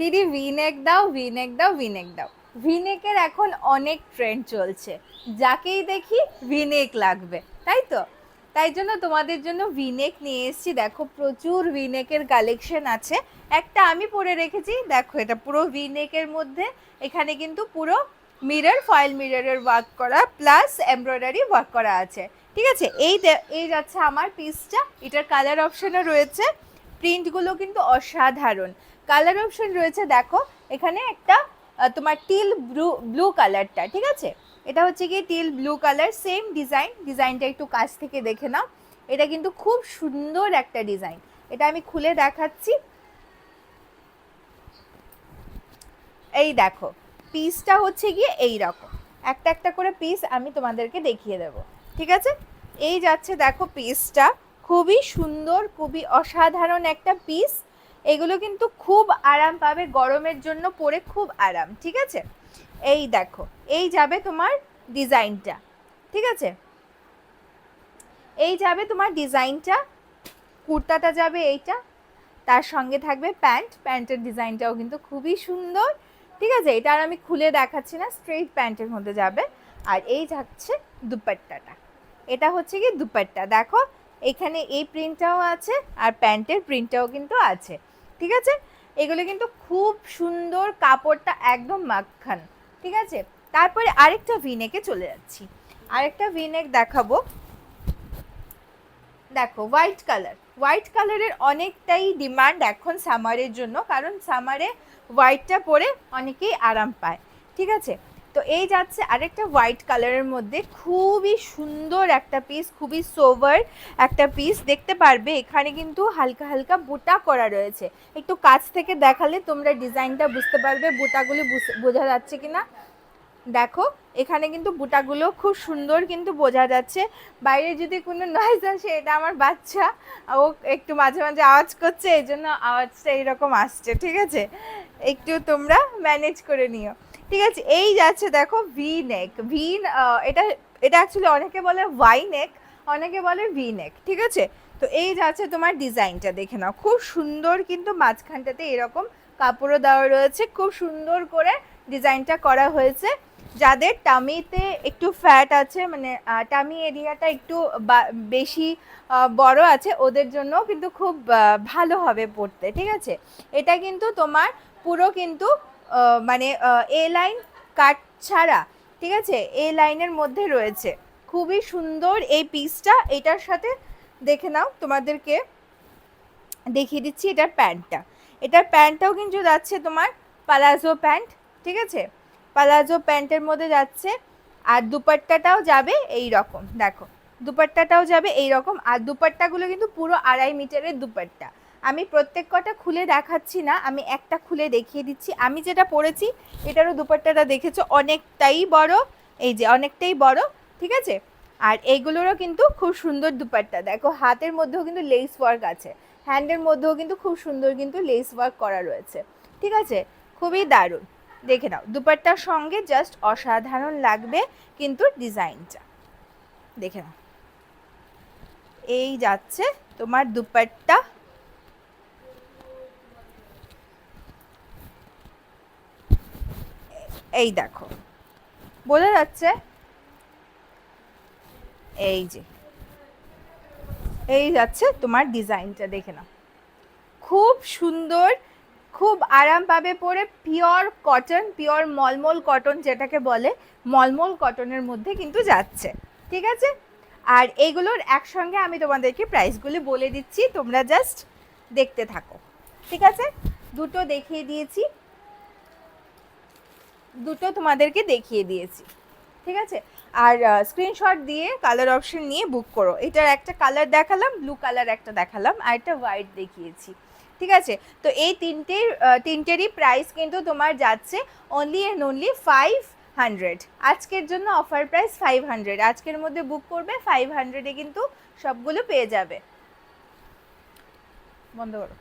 দিদি ভিনেক দাও ভিনেক দাও ভিনেক দাও। ভিনেকের এখন অনেক ট্রেন্ড চলছে। যাকেই দেখি ভিনেক লাগবে, তাই তো? তাই জন্য তোমাদের জন্য ভিনেক নিয়ে এসেছি। দেখো, প্রচুর ভিনেকের কালেকশন আছে। একটা আমি পরে রেখেছি। দেখো, এটা পুরো ভিনেকের মধ্যে। এখানে কিন্তু পুরো মিরর ফয়েল মিররের ওয়ার্ক করা প্লাস এমব্রয়ডারি ওয়ার্ক করা আছে। ঠিক আছে? এই এই যাচ্ছে আমার পিসটা এটার কালার অপশনও রয়েছে। প্রিন্টগুলো কিন্তু অসাধারণ। কালার অপশন রয়েছে, দেখো, এখানে একটা তোমার টিল ব্লু ব্লু কালারটা ঠিক আছে? এটা হচ্ছে কি teal blue colour same design ডিজাইনটা একটু কাছ থেকে দেখে নাও। এটা কিন্তু খুব সুন্দর একটা ডিজাইন এটা আমি খুলে দেখাচ্ছি। এই দেখো পিসটা হচ্ছে গিয়ে এই রকম একটা একটা করে পিস আমি তোমাদেরকে দেখিয়ে দেব, ঠিক আছে? এই যাচ্ছে, দেখো পিসটা খুবই সুন্দর, খুবই অসাধারণ একটা পিস এগুলো কিন্তু খুব আরাম পাবে গরমের জন্য পরে খুব আরাম, ঠিক আছে? এই দেখো, এই যাবে তোমার ডিজাইনটা ঠিক আছে? এই যাবে তোমার ডিজাইনটা কুর্তাটা যাবে এইটা, তার সঙ্গে থাকবে প্যান্ট, প্যান্টের ডিজাইনটাও কিন্তু খুবই সুন্দর, ঠিক আছে? এটা আর আমি খুলে দেখাচ্ছি না স্ট্রেইট প্যান্টের মধ্যে যাবে। আর এই যাচ্ছে দুপাট্টাটা, এটা হচ্ছে কি দুপাট্টা, দেখো? এখানে এই প্রিন্টটাও আছে আর প্যান্টের প্রিন্টটাও কিন্তু আছে, ঠিক আছে? এগুলো কিন্তু খুব সুন্দর কাপড়টা একদম মাখান, ঠিক আছে? তারপরে আরেকটা ভিনেকে চলে যাচ্ছি। আরেকটা ভিনেক দেখাবো। দেখো হোয়াইট কালার হোয়াইট কালারের অনেকটাই ডিমান্ড এখন সামারের জন্য, কারণ সামারে হোয়াইটটা পরে অনেকেই আরাম পায়, ঠিক আছে? তো এই যাচ্ছে আরেকটা হোয়াইট কালারের মধ্যে। খুবই সুন্দর একটা পিস খুবই সোভার একটা পিস দেখতে পারবে, এখানে কিন্তু হালকা হালকা বুটা করা রয়েছে। একটু কাছ থেকে দেখালে তোমরা ডিজাইনটা বুঝতে পারবে, বুটাগুলো বুঝ- যাচ্ছে কিনা। দেখো, এখানে কিন্তু বুটাগুলো খুব সুন্দর কিন্তু বোঝা যাচ্ছে। বাইরে যদি কোনো নয়েজ আসে, এটা আমার বাচ্চা। ও একটু মাঝে মাঝে আওয়াজ করছে এই জন্য আওয়াজটা এইরকম আসছে, ঠিক আছে? একটু তোমরা ম্যানেজ করে নিও। ঠিক আছে, এই যাচ্ছে দেখো ভি নেক ভি এটা এটা অ্যাকচুয়ালি অনেকে বলে ওয়াই নেক অনেকে বলে ভি নেক ঠিক আছে? তো এই যাচ্ছে তোমার ডিজাইনটা দেখে নাও। খুব সুন্দর কিন্তু মাঝখানটাতে এরকম কাপড়ও দেওয়া রয়েছে, খুব সুন্দর করে ডিজাইনটা করা হয়েছে। যাদের টামিতে একটু ফ্যাট আছে মানে টামি এরিয়াটা একটু বেশি বড় আছে, ওদের জন্য কিন্তু খুব ভালো হবে পড়তে ঠিক আছে? এটা কিন্তু তোমার পুরো কিন্তু মানে এ লাইন কাট ছাড়া, ঠিক আছে? এ লাইনের মধ্যে রয়েছে। খুবই সুন্দর এই পিসটা এটার সাথে দেখে নাও, তোমাদেরকে দেখিয়ে দিচ্ছি এটার প্যান্টটা এটার প্যান্টটাও কিন্তু যাচ্ছে তোমার পালাজো প্যান্ট ঠিক আছে? পালাজো প্যান্টের মধ্যে যাচ্ছে, আর দুপাট্টাটাও যাবে এই রকম দেখো, দুপাট্টাটাও যাবে এই রকম আর দুপাট্টাগুলো কিন্তু পুরো আড়াই মিটারের দুপাট্টা। আমি প্রত্যেক কটা খুলে দেখাচ্ছি না, আমি একটা খুলে দেখিয়ে দিচ্ছি। আমি যেটা পরেছি এটারও দুপাট্টাটা দেখেছ, অনেকটাই বড়, এই যে অনেকটাই বড়, ঠিক আছে? আর এইগুলোরও কিন্তু খুব সুন্দর দুপাট্টা। দেখো, হাতের মধ্যেও কিন্তু লেস ওয়ার্ক আছে হ্যান্ডের মধ্যেও কিন্তু খুব সুন্দর কিন্তু লেস ওয়ার্ক করা রয়েছে, ঠিক আছে? খুবই দারুণ। দেখে নাও, দুপাট্টার সঙ্গে জাস্ট অসাধারণ লাগবে কিন্তু ডিজাইনটা। দেখে নাও। এই যাচ্ছে তোমার দুপাট্টা। এই দেখো। বোঝা যাচ্ছে? এই যে। এই যাচ্ছে তোমার ডিজাইনটা, দেখে নাও। খুব সুন্দর, খুব আরাম পাবে পরে পিওর কটন পিওর মলমল কটন যেটাকে বলে, মলমল কটনের মধ্যে কিন্তু যাচ্ছে, ঠিক আছে? আর এইগুলোর একসঙ্গে আমি তোমাদেরকে প্রাইসগুলি বলে দিচ্ছি, তোমরা জাস্ট দেখতে থাকো, ঠিক আছে? দুটো দেখিয়ে দিয়েছি। দুটো তোমাদেরকে দেখিয়ে দিয়েছি, ঠিক আছে? আর স্ক্রিনশট দিয়ে কালার অপশন নিয়ে বুক করো। এটার একটা কালার দেখালাম ব্লু কালার একটা দেখালাম, আর একটা হোয়াইট দেখিয়েছি, ঠিক আছে? তো এই তিনটের তিনটেরই প্রাইস কিন্তু তোমার যাচ্ছে only and only five hundred আজকের জন্য অফার প্রাইস ফাইভ হান্ড্রেড আজকের মধ্যে বুক করবে ফাইভ হান্ড্রেডে কিন্তু সবগুলো পেয়ে যাবে। বন্ধ করো।